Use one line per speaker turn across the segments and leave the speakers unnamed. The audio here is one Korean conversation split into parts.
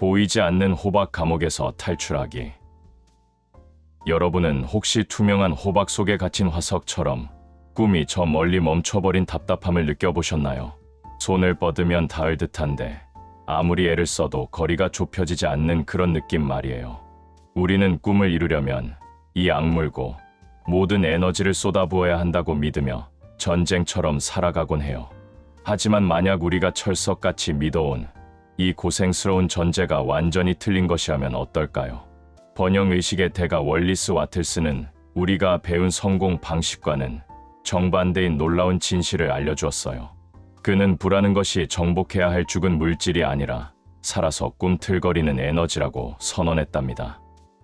보이지 않는 호박 감옥에서 탈출하기. 여러분은 혹시 투명한 호박 속에 갇힌 화석처럼 꿈이 저 멀리 멈춰버린 답답함을 느껴보셨나요? 손을 뻗으면 닿을 듯한데 아무리 애를 써도 거리가 좁혀지지 않는 그런 느낌 말이에요. 우리는 꿈을 이루려면 이 악물고 모든 에너지를 쏟아부어야 한다고 믿으며 전쟁처럼 살아가곤 해요. 하지만 만약 우리가 철석같이 믿어온 이 고생스러운 전제가 완전히 틀린 것이라면 어떨까요? 번영 의식의 대가 월리스 와틀스는 우리가 배운 성공 방식과는 정반대인 놀라운 진실을 알려주었어요. 그는 불하는 것이 정복해야 할 죽은 물질이 아니라 살아서 꿈틀거리는 에너지라고 선언했답니다.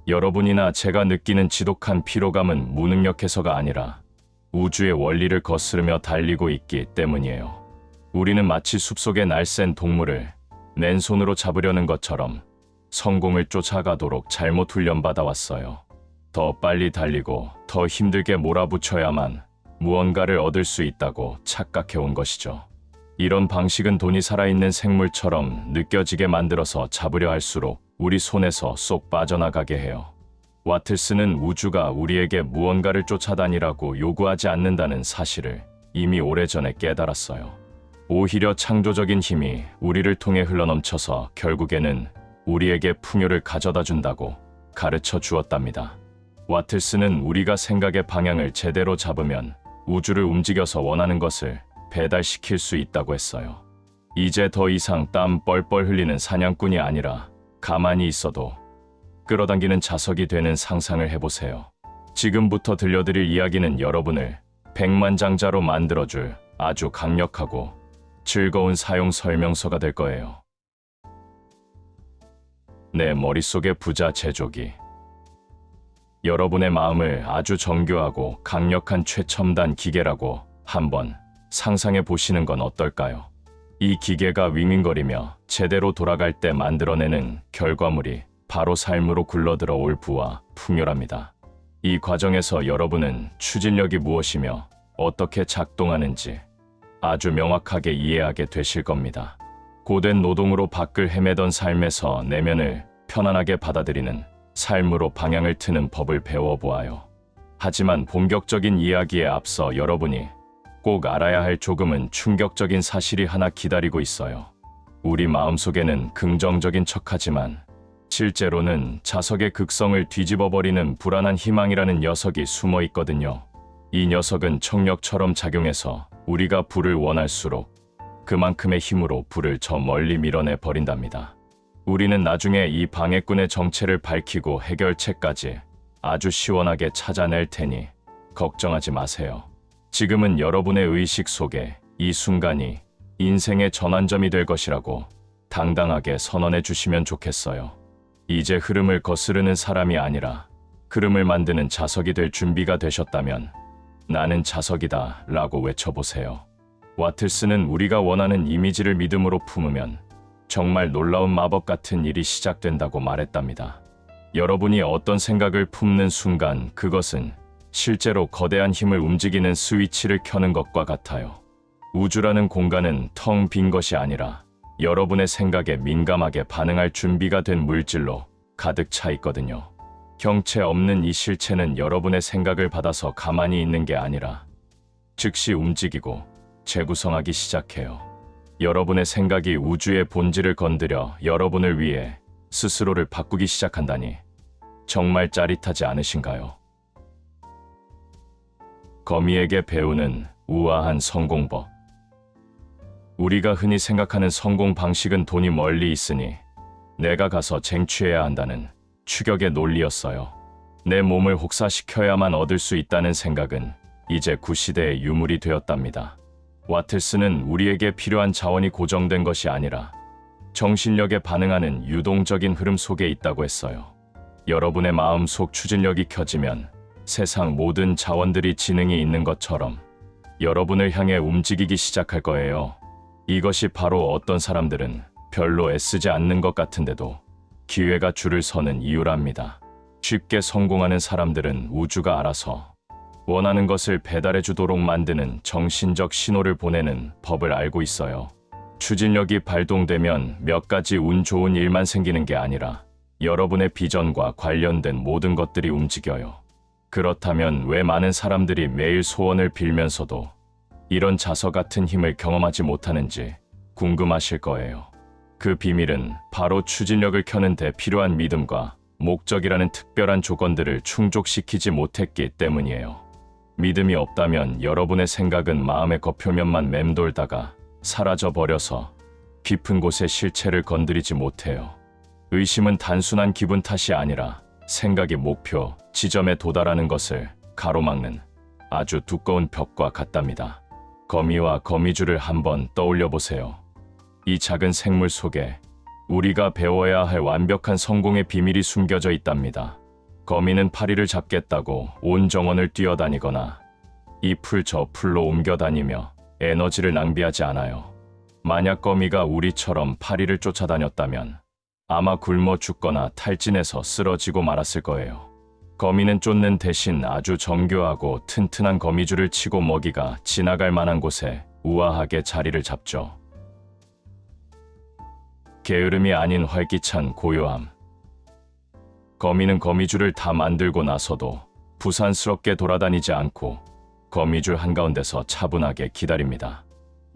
여러분이나 제가 느끼는 지독한 피로감은 무능력해서가 아니라 우주의 원리를 거스르며 달리고 있기 때문이에요. 우리는 마치 숲속의 날쌘 동물을 맨손으로 잡으려는 것처럼 성공을 쫓아가도록 잘못 훈련받아 왔어요. 더 빨리 달리고 더 힘들게 몰아붙여야만 무언가를 얻을 수 있다고 착각해 온 것이죠. 이런 방식은 돈이 살아있는 생물처럼 느껴지게 만들어서 잡으려 할수록 우리 손에서 쏙 빠져나가게 해요. 와틀스는 우주가 우리에게 무언가를 쫓아다니라고 요구하지 않는다는 사실을 이미 오래전에 깨달았어요. 오히려 창조적인 힘이 우리를 통해 흘러넘쳐서 결국에는 우리에게 풍요를 가져다 준다고 가르쳐 주었답니다. 와틀스는 우리가 생각의 방향을 제대로 잡으면 우주를 움직여서 원하는 것을 배달시킬 수 있다고 했어요. 이제 더 이상 땀 뻘뻘 흘리는 사냥꾼이 아니라 가만히 있어도 끌어당기는 자석이 되는 상상을 해보세요. 지금부터 들려드릴 이야기는 여러분을 백만장자로 만들어줄 아주 강력하고 즐거운 사용 설명서가 될 거예요. 내 머릿속의 부자 제조기. 여러분의 마음을 아주 정교하고 강력한 최첨단 기계라고 한번 상상해 보시는 건 어떨까요? 이 기계가 윙윙거리며 제대로 돌아갈 때 만들어내는 결과물이 바로 삶으로 굴러들어 올 부와 풍요랍니다. 이 과정에서 여러분은 추진력이 무엇이며 어떻게 작동하는지 아주 명확하게 이해하게 되실 겁니다. 고된 노동으로 밖을 헤매던 삶에서 내면을 편안하게 받아들이는 삶으로 방향을 트는 법을 배워보아요. 하지만 본격적인 이야기에 앞서 여러분이 꼭 알아야 할 조금은 충격적인 사실이 하나 기다리고 있어요. 우리 마음속에는 긍정적인 척하지만 실제로는 자석의 극성을 뒤집어버리는 불안한 희망이라는 녀석이 숨어 있거든요. 이 녀석은 청력처럼 작용해서 우리가 불을 원할수록 그만큼의 힘으로 불을 저 멀리 밀어내 버린답니다. 우리는 나중에 이 방해꾼의 정체를 밝히고 해결책까지 아주 시원하게 찾아낼 테니 걱정하지 마세요. 지금은 여러분의 의식 속에 이 순간이 인생의 전환점이 될 것이라고 당당하게 선언해 주시면 좋겠어요. 이제 흐름을 거스르는 사람이 아니라 흐름을 만드는 자석이 될 준비가 되셨다면 나는 자석이다 라고 외쳐보세요. 와틀스는 우리가 원하는 이미지를 믿음으로 품으면 정말 놀라운 마법 같은 일이 시작된다고 말했답니다. 여러분이 어떤 생각을 품는 순간 그것은 실제로 거대한 힘을 움직이는 스위치를 켜는 것과 같아요. 우주라는 공간은 텅 빈 것이 아니라 여러분의 생각에 민감하게 반응할 준비가 된 물질로 가득 차 있거든요. 형체 없는 이 실체는 여러분의 생각을 받아서 가만히 있는 게 아니라 즉시 움직이고 재구성하기 시작해요. 여러분의 생각이 우주의 본질을 건드려 여러분을 위해 스스로를 바꾸기 시작한다니 정말 짜릿하지 않으신가요? 거미에게 배우는 우아한 성공법. 우리가 흔히 생각하는 성공 방식은 돈이 멀리 있으니 내가 가서 쟁취해야 한다는 추격의 논리였어요. 내 몸을 혹사시켜야만 얻을 수 있다는 생각은 이제 구시대의 유물이 되었답니다. 와틀스는 우리에게 필요한 자원이 고정된 것이 아니라 정신력에 반응하는 유동적인 흐름 속에 있다고 했어요. 여러분의 마음 속 추진력이 켜지면 세상 모든 자원들이 지능이 있는 것처럼 여러분을 향해 움직이기 시작할 거예요. 이것이 바로 어떤 사람들은 별로 애쓰지 않는 것 같은데도 기회가 줄을 서는 이유랍니다. 쉽게 성공하는 사람들은 우주가 알아서 원하는 것을 배달해 주도록 만드는 정신적 신호를 보내는 법을 알고 있어요. 추진력이 발동되면 몇 가지 운 좋은 일만 생기는 게 아니라 여러분의 비전과 관련된 모든 것들이 움직여요. 그렇다면 왜 많은 사람들이 매일 소원을 빌면서도 이런 자서 같은 힘을 경험하지 못하는지 궁금하실 거예요. 그 비밀은 바로 추진력을 켜는데 필요한 믿음과 목적이라는 특별한 조건들을 충족시키지 못했기 때문이에요. 믿음이 없다면 여러분의 생각은 마음의 겉표면만 맴돌다가 사라져 버려서 깊은 곳의 실체를 건드리지 못해요. 의심은 단순한 기분 탓이 아니라 생각이 목표, 지점에 도달하는 것을 가로막는 아주 두꺼운 벽과 같답니다. 거미와 거미줄을 한번 떠올려 보세요. 이 작은 생물 속에 우리가 배워야 할 완벽한 성공의 비밀이 숨겨져 있답니다. 거미는 파리를 잡겠다고 온 정원을 뛰어다니거나 이 풀 저 풀로 옮겨 다니며 에너지를 낭비하지 않아요. 만약 거미가 우리처럼 파리를 쫓아다녔다면 아마 굶어 죽거나 탈진해서 쓰러지고 말았을 거예요. 거미는 쫓는 대신 아주 정교하고 튼튼한 거미줄을 치고 먹이가 지나갈 만한 곳에 우아하게 자리를 잡죠. 게으름이 아닌 활기찬 고요함. 거미는 거미줄을 다 만들고 나서도 부산스럽게 돌아다니지 않고 거미줄 한가운데서 차분하게 기다립니다.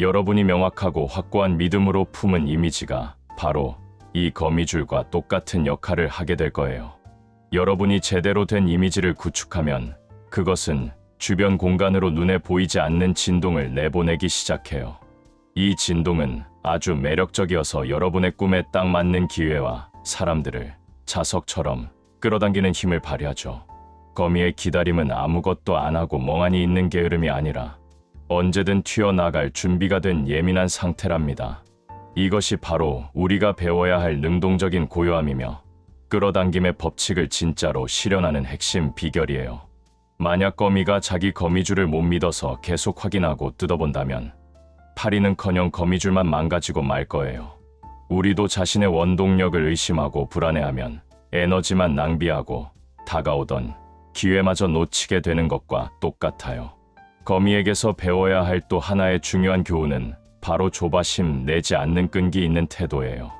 여러분이 명확하고 확고한 믿음으로 품은 이미지가 바로 이 거미줄과 똑같은 역할을 하게 될 거예요. 여러분이 제대로 된 이미지를 구축하면 그것은 주변 공간으로 눈에 보이지 않는 진동을 내보내기 시작해요. 이 진동은 아주 매력적이어서 여러분의 꿈에 딱 맞는 기회와 사람들을 자석처럼 끌어당기는 힘을 발휘하죠. 거미의 기다림은 아무것도 안 하고 멍하니 있는 게으름이 아니라 언제든 튀어나갈 준비가 된 예민한 상태랍니다. 이것이 바로 우리가 배워야 할 능동적인 고요함이며 끌어당김의 법칙을 진짜로 실현하는 핵심 비결이에요. 만약 거미가 자기 거미줄을 못 믿어서 계속 확인하고 뜯어본다면 파리는커녕 거미줄만 망가지고 말 거예요. 우리도 자신의 원동력을 의심하고 불안해하면 에너지만 낭비하고 다가오던 기회마저 놓치게 되는 것과 똑같아요. 거미에게서 배워야 할 또 하나의 중요한 교훈은 바로 조바심 내지 않는 끈기 있는 태도예요.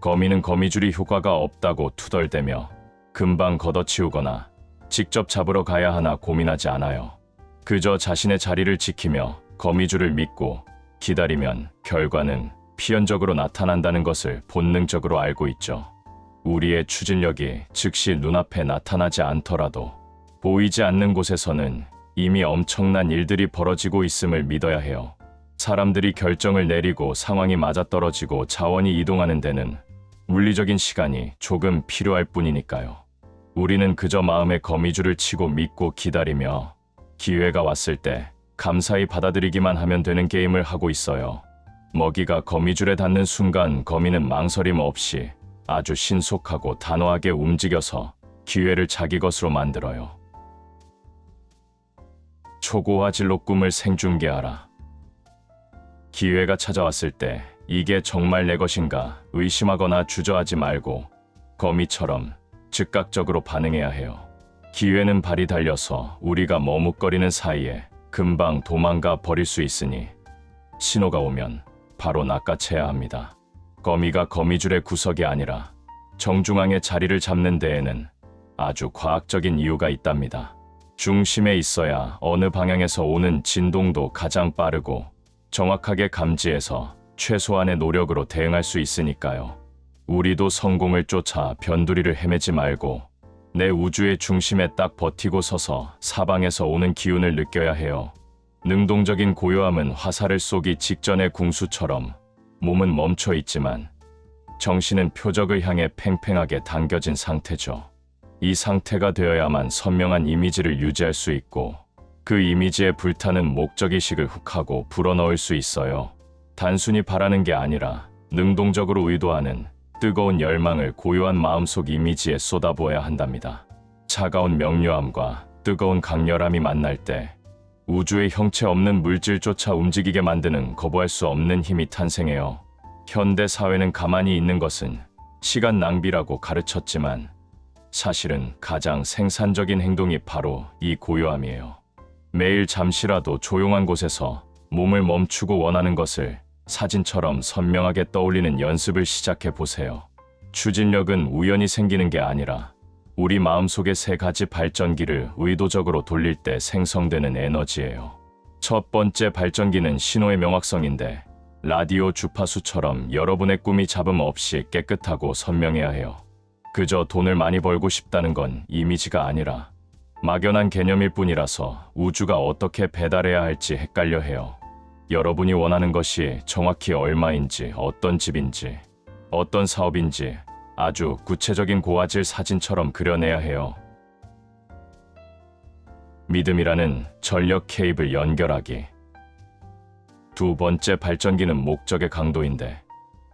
거미는 거미줄이 효과가 없다고 투덜대며 금방 걷어치우거나 직접 잡으러 가야 하나 고민하지 않아요. 그저 자신의 자리를 지키며 거미줄을 믿고 기다리면 결과는 필연적으로 나타난다는 것을 본능적으로 알고 있죠. 우리의 추진력이 즉시 눈앞에 나타나지 않더라도 보이지 않는 곳에서는 이미 엄청난 일들이 벌어지고 있음을 믿어야 해요. 사람들이 결정을 내리고 상황이 맞아떨어지고 자원이 이동하는 데는 물리적인 시간이 조금 필요할 뿐이니까요. 우리는 그저 마음의 거미줄을 치고 믿고 기다리며 기회가 왔을 때 감사히 받아들이기만 하면 되는 게임을 하고 있어요. 먹이가 거미줄에 닿는 순간 거미는 망설임 없이 아주 신속하고 단호하게 움직여서 기회를 자기 것으로 만들어요. 초고화 진로 꿈을 생중계하라. 기회가 찾아왔을 때 이게 정말 내 것인가 의심하거나 주저하지 말고 거미처럼 즉각적으로 반응해야 해요. 기회는 발이 달려서 우리가 머뭇거리는 사이에 금방 도망가 버릴 수 있으니 신호가 오면 바로 낚아채야 합니다. 거미가 거미줄의 구석이 아니라 정중앙의 자리를 잡는 데에는 아주 과학적인 이유가 있답니다. 중심에 있어야 어느 방향에서 오는 진동도 가장 빠르고 정확하게 감지해서 최소한의 노력으로 대응할 수 있으니까요. 우리도 성공을 쫓아 변두리를 헤매지 말고 내 우주의 중심에 딱 버티고 서서 사방에서 오는 기운을 느껴야 해요. 능동적인 고요함은 화살을 쏘기 직전의 궁수처럼 몸은 멈춰 있지만 정신은 표적을 향해 팽팽하게 당겨진 상태죠. 이 상태가 되어야만 선명한 이미지를 유지할 수 있고 그 이미지에 불타는 목적의식을 훅하고 불어넣을 수 있어요. 단순히 바라는 게 아니라 능동적으로 의도하는 뜨거운 열망을 고요한 마음속 이미지에 쏟아부어야 한답니다. 차가운 명료함과 뜨거운 강렬함이 만날 때 우주의 형체 없는 물질조차 움직이게 만드는 거부할 수 없는 힘이 탄생해요. 현대 사회는 가만히 있는 것은 시간 낭비라고 가르쳤지만 사실은 가장 생산적인 행동이 바로 이 고요함이에요. 매일 잠시라도 조용한 곳에서 몸을 멈추고 원하는 것을 사진처럼 선명하게 떠올리는 연습을 시작해 보세요. 추진력은 우연히 생기는 게 아니라 우리 마음속의 세 가지 발전기를 의도적으로 돌릴 때 생성되는 에너지예요. 첫 번째 발전기는 신호의 명확성인데 라디오 주파수처럼 여러분의 꿈이 잡음 없이 깨끗하고 선명해야 해요. 그저 돈을 많이 벌고 싶다는 건 이미지가 아니라 막연한 개념일 뿐이라서 우주가 어떻게 배달해야 할지 헷갈려 해요. 여러분이 원하는 것이 정확히 얼마인지, 어떤 집인지, 어떤 사업인지 아주 구체적인 고화질 사진처럼 그려내야 해요. 믿음이라는 전력 케이블 연결하기. 두 번째 발전기는 목적의 강도인데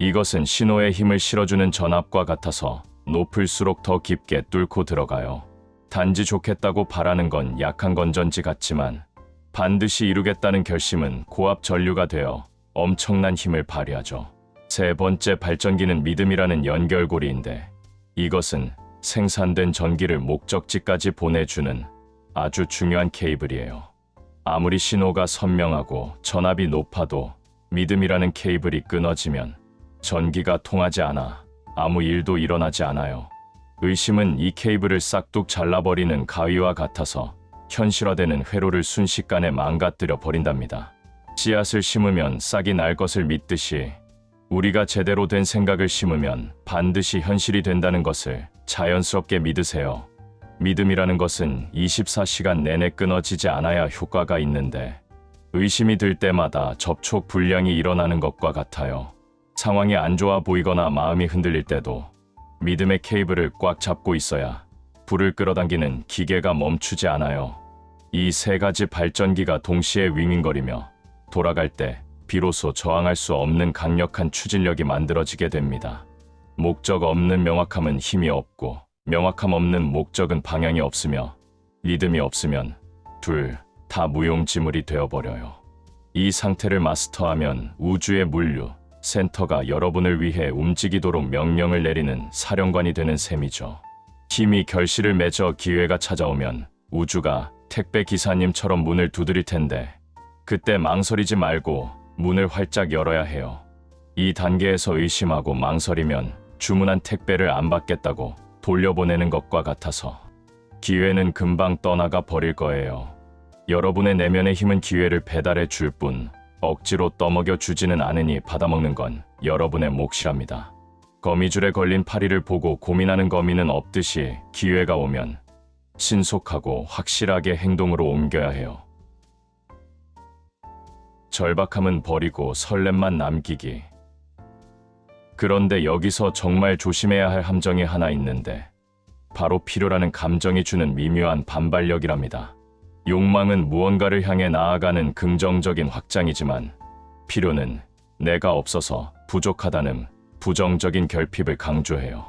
이것은 신호에 힘을 실어주는 전압과 같아서 높을수록 더 깊게 뚫고 들어가요. 단지 좋겠다고 바라는 건 약한 건전지 같지만 반드시 이루겠다는 결심은 고압 전류가 되어 엄청난 힘을 발휘하죠. 세 번째 발전기는 믿음이라는 연결고리인데 이것은 생산된 전기를 목적지까지 보내주는 아주 중요한 케이블이에요. 아무리 신호가 선명하고 전압이 높아도 믿음이라는 케이블이 끊어지면 전기가 통하지 않아 아무 일도 일어나지 않아요. 의심은 이 케이블을 싹둑 잘라버리는 가위와 같아서 현실화되는 회로를 순식간에 망가뜨려 버린답니다. 씨앗을 심으면 싹이 날 것을 믿듯이 우리가 제대로 된 생각을 심으면 반드시 현실이 된다는 것을 자연스럽게 믿으세요. 믿음이라는 것은 24시간 내내 끊어지지 않아야 효과가 있는데 의심이 들 때마다 접촉 불량이 일어나는 것과 같아요. 상황이 안 좋아 보이거나 마음이 흔들릴 때도 믿음의 케이블을 꽉 잡고 있어야 불을 끌어당기는 기계가 멈추지 않아요. 이 세 가지 발전기가 동시에 윙윙거리며 돌아갈 때 비로소 저항할 수 없는 강력한 추진력이 만들어지게 됩니다. 목적 없는 명확함은 힘이 없고 명확함 없는 목적은 방향이 없으며 믿음이 없으면 둘 다 무용지물이 되어버려요. 이 상태를 마스터하면 우주의 물류, 센터가 여러분을 위해 움직이도록 명령을 내리는 사령관이 되는 셈이죠. 힘이 결실을 맺어 기회가 찾아오면 우주가 택배 기사님처럼 문을 두드릴 텐데 그때 망설이지 말고 문을 활짝 열어야 해요. 이 단계에서 의심하고 망설이면 주문한 택배를 안 받겠다고 돌려보내는 것과 같아서 기회는 금방 떠나가 버릴 거예요. 여러분의 내면의 힘은 기회를 배달해 줄 뿐 억지로 떠먹여 주지는 않으니 받아먹는 건 여러분의 몫이랍니다. 거미줄에 걸린 파리를 보고 고민하는 거미는 없듯이 기회가 오면 신속하고 확실하게 행동으로 옮겨야 해요. 절박함은 버리고 설렘만 남기기. 그런데 여기서 정말 조심해야 할 함정이 하나 있는데 바로 필요라는 감정이 주는 미묘한 반발력이랍니다. 욕망은 무언가를 향해 나아가는 긍정적인 확장이지만 필요는 내가 없어서 부족하다는 부정적인 결핍을 강조해요.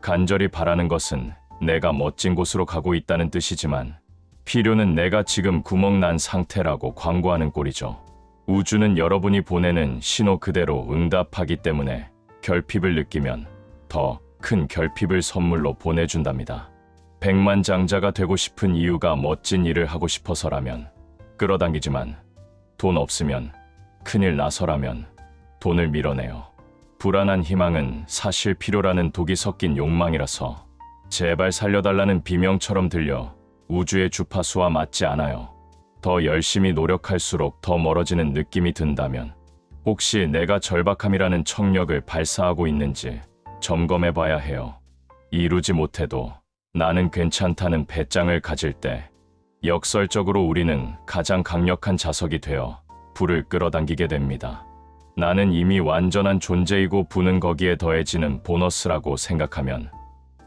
간절히 바라는 것은 내가 멋진 곳으로 가고 있다는 뜻이지만 필요는 내가 지금 구멍 난 상태라고 광고하는 꼴이죠. 우주는 여러분이 보내는 신호 그대로 응답하기 때문에 결핍을 느끼면 더 큰 결핍을 선물로 보내준답니다. 백만 장자가 되고 싶은 이유가 멋진 일을 하고 싶어서라면 끌어당기지만 돈 없으면 큰일 나서라면 돈을 밀어내요. 불안한 희망은 사실 필요라는 독이 섞인 욕망이라서 제발 살려달라는 비명처럼 들려 우주의 주파수와 맞지 않아요. 더 열심히 노력할수록 더 멀어지는 느낌이 든다면 혹시 내가 절박함이라는 청력을 발사하고 있는지 점검해 봐야 해요. 이루지 못해도 나는 괜찮다는 배짱을 가질 때 역설적으로 우리는 가장 강력한 자석이 되어 불을 끌어당기게 됩니다. 나는 이미 완전한 존재이고 부는 거기에 더해지는 보너스라고 생각하면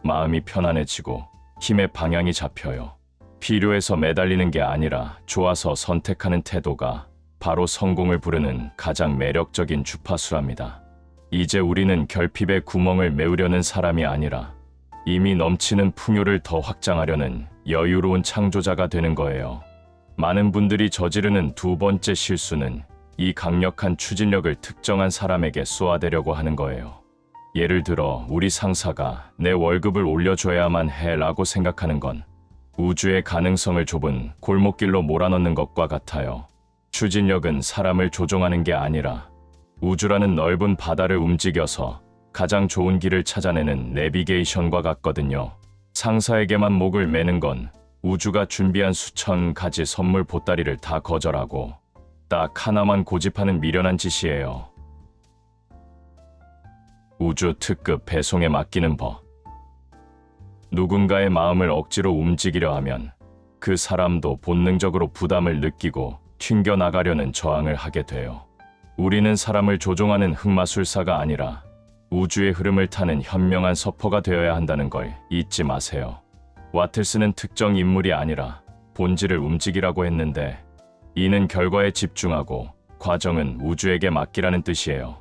마음이 편안해지고 힘의 방향이 잡혀요. 필요해서 매달리는 게 아니라 좋아서 선택하는 태도가 바로 성공을 부르는 가장 매력적인 주파수랍니다. 이제 우리는 결핍의 구멍을 메우려는 사람이 아니라 이미 넘치는 풍요를 더 확장하려는 여유로운 창조자가 되는 거예요. 많은 분들이 저지르는 두 번째 실수는 이 강력한 추진력을 특정한 사람에게 쏘아대려고 하는 거예요. 예를 들어 우리 상사가 내 월급을 올려줘야만 해라고 생각하는 건 우주의 가능성을 좁은 골목길로 몰아넣는 것과 같아요. 추진력은 사람을 조종하는 게 아니라 우주라는 넓은 바다를 움직여서 가장 좋은 길을 찾아내는 내비게이션과 같거든요. 상사에게만 목을 매는 건 우주가 준비한 수천 가지 선물 보따리를 다 거절하고 딱 하나만 고집하는 미련한 짓이에요. 우주 특급 배송에 맡기는 법. 누군가의 마음을 억지로 움직이려 하면 그 사람도 본능적으로 부담을 느끼고 튕겨 나가려는 저항을 하게 돼요. 우리는 사람을 조종하는 흑마술사가 아니라 우주의 흐름을 타는 현명한 서퍼가 되어야 한다는 걸 잊지 마세요. 와틀스는 특정 인물이 아니라 본질을 움직이라고 했는데 이는 결과에 집중하고 과정은 우주에게 맡기라는 뜻이에요.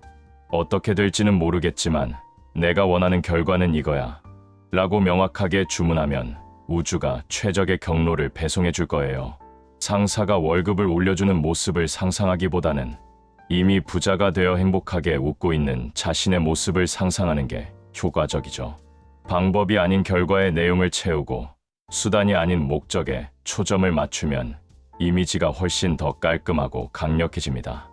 어떻게 될지는 모르겠지만 내가 원하는 결과는 이거야. 라고 명확하게 주문하면 우주가 최적의 경로를 배송해 줄 거예요. 상사가 월급을 올려주는 모습을 상상하기보다는 이미 부자가 되어 행복하게 웃고 있는 자신의 모습을 상상하는 게 효과적이죠. 방법이 아닌 결과의 내용을 채우고 수단이 아닌 목적에 초점을 맞추면 이미지가 훨씬 더 깔끔하고 강력해집니다.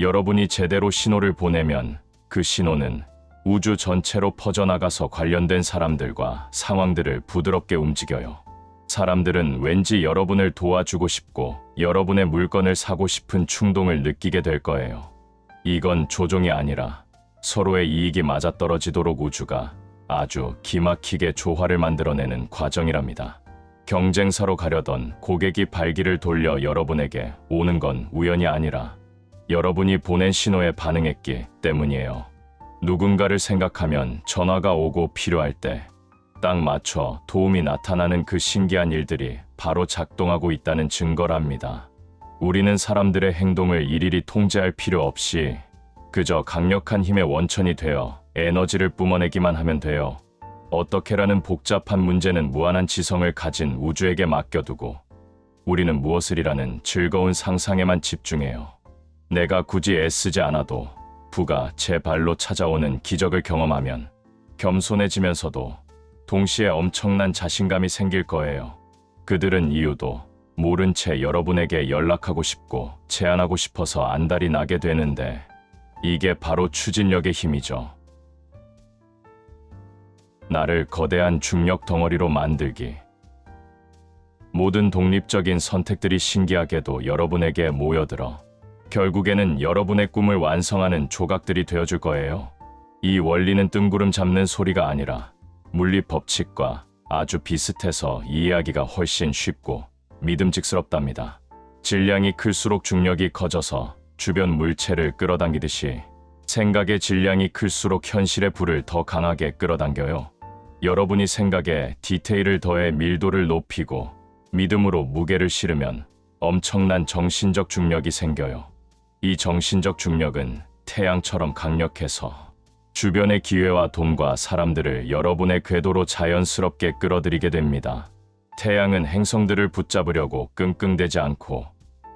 여러분이 제대로 신호를 보내면 그 신호는 우주 전체로 퍼져나가서 관련된 사람들과 상황들을 부드럽게 움직여요. 사람들은 왠지 여러분을 도와주고 싶고 여러분의 물건을 사고 싶은 충동을 느끼게 될 거예요. 이건 조종이 아니라 서로의 이익이 맞아떨어지도록 우주가 아주 기막히게 조화를 만들어내는 과정이랍니다. 경쟁사로 가려던 고객이 발기를 돌려 여러분에게 오는 건 우연이 아니라 여러분이 보낸 신호에 반응했기 때문이에요. 누군가를 생각하면 전화가 오고 필요할 때 딱 맞춰 도움이 나타나는 그 신기한 일들이 바로 작동하고 있다는 증거랍니다. 우리는 사람들의 행동을 일일이 통제할 필요 없이 그저 강력한 힘의 원천이 되어 에너지를 뿜어내기만 하면 돼요. 어떻게라는 복잡한 문제는 무한한 지성을 가진 우주에게 맡겨두고 우리는 무엇을이라는 즐거운 상상에만 집중해요. 내가 굳이 애쓰지 않아도 부가 제 발로 찾아오는 기적을 경험하면 겸손해지면서도 동시에 엄청난 자신감이 생길 거예요. 그들은 이유도 모른 채 여러분에게 연락하고 싶고 제안하고 싶어서 안달이 나게 되는데 이게 바로 추진력의 힘이죠. 나를 거대한 중력 덩어리로 만들기. 모든 독립적인 선택들이 신기하게도 여러분에게 모여들어 결국에는 여러분의 꿈을 완성하는 조각들이 되어줄 거예요. 이 원리는 뜬구름 잡는 소리가 아니라 물리 법칙과 아주 비슷해서 이해하기가 훨씬 쉽고 믿음직스럽답니다. 질량이 클수록 중력이 커져서 주변 물체를 끌어당기듯이 생각의 질량이 클수록 현실의 불을 더 강하게 끌어당겨요. 여러분이 생각에 디테일을 더해 밀도를 높이고 믿음으로 무게를 실으면 엄청난 정신적 중력이 생겨요. 이 정신적 중력은 태양처럼 강력해서 주변의 기회와 돈과 사람들을 여러분의 궤도로 자연스럽게 끌어들이게 됩니다. 태양은 행성들을 붙잡으려고 끙끙대지 않고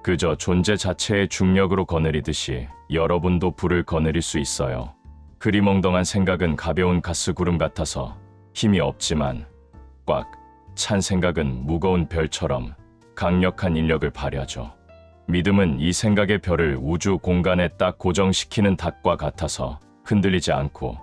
그저 존재 자체의 중력으로 거느리듯이 여러분도 불을 거느릴 수 있어요. 그리 멍덩한 생각은 가벼운 가스 구름 같아서 힘이 없지만 꽉 찬 생각은 무거운 별처럼 강력한 인력을 발휘하죠. 믿음은 이 생각의 별을 우주 공간에 딱 고정시키는 닭과 같아서 흔들리지 않고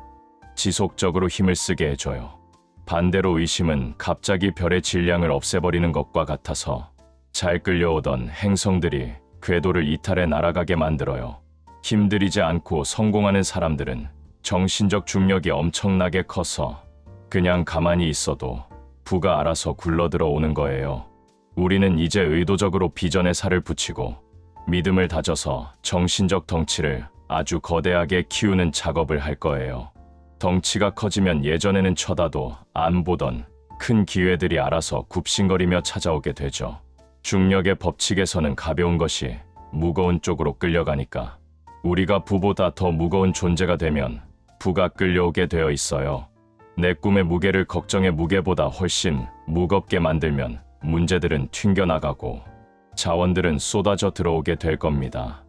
지속적으로 힘을 쓰게 해줘요. 반대로 의심은 갑자기 별의 질량을 없애버리는 것과 같아서 잘 끌려오던 행성들이 궤도를 이탈해 날아가게 만들어요. 힘들이지 않고 성공하는 사람들은 정신적 중력이 엄청나게 커서 그냥 가만히 있어도 부가 알아서 굴러들어 오는 거예요. 우리는 이제 의도적으로 비전에 살을 붙이고 믿음을 다져서 정신적 덩치를 아주 거대하게 키우는 작업을 할 거예요. 덩치가 커지면 예전에는 쳐다도 안 보던 큰 기회들이 알아서 굽신거리며 찾아오게 되죠. 중력의 법칙에서는 가벼운 것이 무거운 쪽으로 끌려가니까 우리가 부보다 더 무거운 존재가 되면 부가 끌려오게 되어 있어요. 내 꿈의 무게를 걱정의 무게보다 훨씬 무겁게 만들면 문제들은 튕겨나가고 자원들은 쏟아져 들어오게 될 겁니다.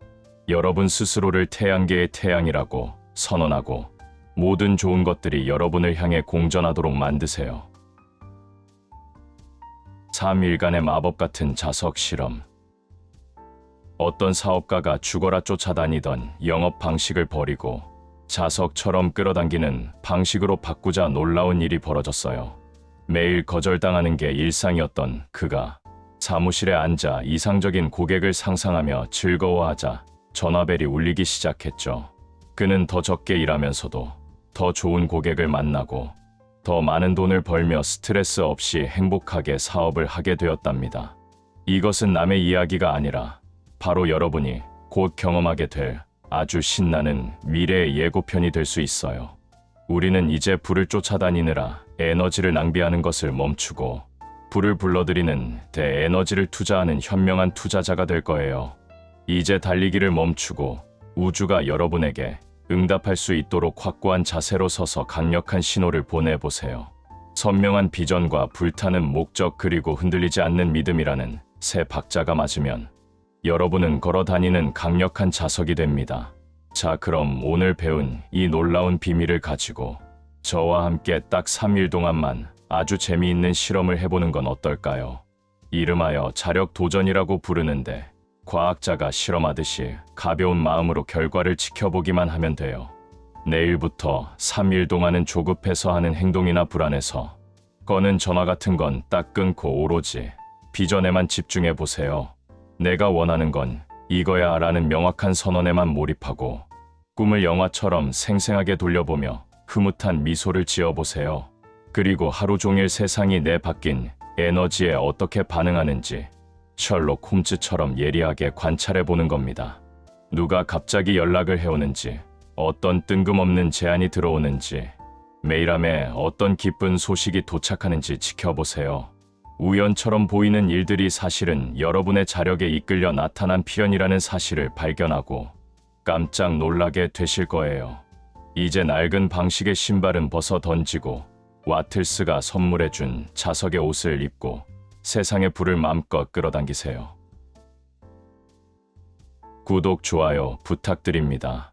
여러분 스스로를 태양계의 태양이라고 선언하고 모든 좋은 것들이 여러분을 향해 공전하도록 만드세요. 3일간의 마법 같은 자석 실험. 어떤 사업가가 죽어라 쫓아다니던 영업 방식을 버리고 자석처럼 끌어당기는 방식으로 바꾸자 놀라운 일이 벌어졌어요. 매일 거절당하는 게 일상이었던 그가 사무실에 앉아 이상적인 고객을 상상하며 즐거워하자 전화벨이 울리기 시작했죠. 그는 더 적게 일하면서도 더 좋은 고객을 만나고 더 많은 돈을 벌며 스트레스 없이 행복하게 사업을 하게 되었답니다. 이것은 남의 이야기가 아니라 바로 여러분이 곧 경험하게 될 아주 신나는 미래의 예고편이 될 수 있어요. 우리는 이제 불을 쫓아다니느라 에너지를 낭비하는 것을 멈추고 불을 불러들이는 대 에너지를 투자하는 현명한 투자자가 될 거예요. 이제 달리기를 멈추고 우주가 여러분에게 응답할 수 있도록 확고한 자세로 서서 강력한 신호를 보내보세요. 선명한 비전과 불타는 목적 그리고 흔들리지 않는 믿음이라는 새 박자가 맞으면 여러분은 걸어 다니는 강력한 자석이 됩니다. 자, 그럼 오늘 배운 이 놀라운 비밀을 가지고 저와 함께 딱 3일 동안만 아주 재미있는 실험을 해보는 건 어떨까요? 이름하여 자력 도전이라고 부르는데 과학자가 실험하듯이 가벼운 마음으로 결과를 지켜보기만 하면 돼요. 내일부터 3일 동안은 조급해서 하는 행동이나 불안해서 꺼는 전화 같은 건 딱 끊고 오로지 비전에만 집중해 보세요. 내가 원하는 건 이거야 라는 명확한 선언에만 몰입하고 꿈을 영화처럼 생생하게 돌려보며 흐뭇한 미소를 지어보세요. 그리고 하루 종일 세상이 내 바뀐 에너지에 어떻게 반응하는지 셜록 홈즈처럼 예리하게 관찰해 보는 겁니다. 누가 갑자기 연락을 해오는지, 어떤 뜬금없는 제안이 들어오는지, 매일함에 어떤 기쁜 소식이 도착하는지 지켜보세요. 우연처럼 보이는 일들이 사실은 여러분의 자력에 이끌려 나타난 필연이라는 사실을 발견하고 깜짝 놀라게 되실 거예요. 이제 낡은 방식의 신발은 벗어 던지고 와틀스가 선물해준 자석의 옷을 입고 세상의 불을 마음껏 끌어당기세요. 구독, 좋아요 부탁드립니다.